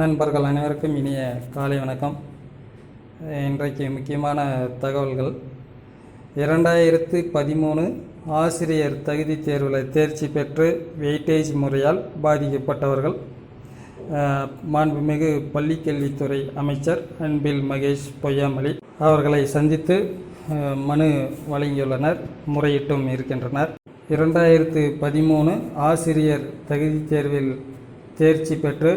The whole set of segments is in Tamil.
நண்பர்கள் அனைவருக்கும் இனிய காலை வணக்கம். இன்றைக்கு முக்கியமான தகவல்கள். இரண்டாயிரத்து பதிமூணு ஆசிரியர் தகுதி தேர்வில் தேர்ச்சி பெற்று வெயிட்டேஜ் முறையால் பாதிக்கப்பட்டவர்கள். மாண்புமிகு பள்ளிக்கல்வித்துறை அமைச்சர் அன்பில் மகேஷ் பொய்யாமொழி அவர்களை சந்தித்து மனு வழங்கியுள்ளனர் முறையிட்டும் இருக்கின்றனர். இரண்டாயிரத்து பதிமூணு ஆசிரியர் தகுதி தேர்வில் தேர்ச்சி பெற்று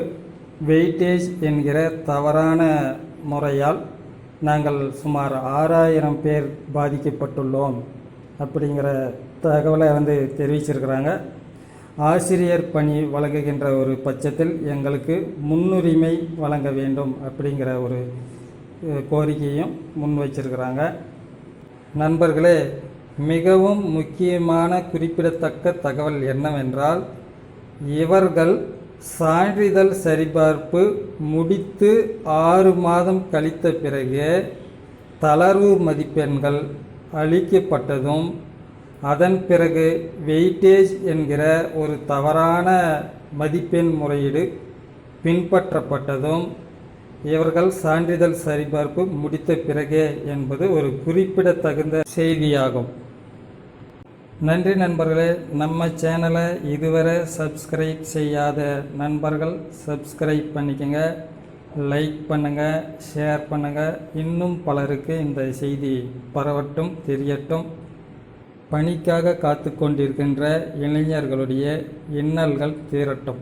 வெயிட்டேஜ் என்கிற தவறான முறையால் நாங்கள் சுமார் ஆறாயிரம் பேர் பாதிக்கப்பட்டுள்ளோம் அப்படிங்கிற தகவலை வந்து தெரிவிச்சிருக்கிறாங்க. ஆசிரியர் பணி வழங்குகின்ற ஒரு பட்சத்தில் எங்களுக்கு முன்னுரிமை வழங்க வேண்டும் அப்படிங்கிற ஒரு கோரிக்கையும் முன் வச்சிருக்கிறாங்க. நண்பர்களே மிகவும் முக்கியமான குறிப்பிடத்தக்க தகவல் என்னவென்றால் இவர்கள் சான்றிதழ் சரிபார்ப்பு முடித்து ஆறு மாதம் கழித்த பிறகு தளர்வு மதிப்பெண்கள் அளிக்கப்பட்டதும் அதன் பிறகு வெயிட்டேஜ் என்கிற ஒரு தவறான மதிப்பெண் முறையீடு பின்பற்றப்பட்டதும் இவர்கள் சான்றிதழ் சரிபார்ப்பு முடித்த பிறகே என்பது ஒரு குறிப்பிடத்தகுந்த செய்தியாகும். நன்றி நண்பர்களே நம்ம சேனலை இதுவரை சப்ஸ்கிரைப் செய்யாத நண்பர்கள் சப்ஸ்கிரைப் பண்ணிக்கங்க லைக் பண்ணுங்கள் ஷேர் பண்ணுங்கள் இன்னும் பலருக்கு இந்த செய்தி பரவட்டும் தெரியட்டும். பணிக்காக காத்து கொண்டிருக்கின்ற இளைஞர்களுடைய இன்னல்கள் தீரட்டும்.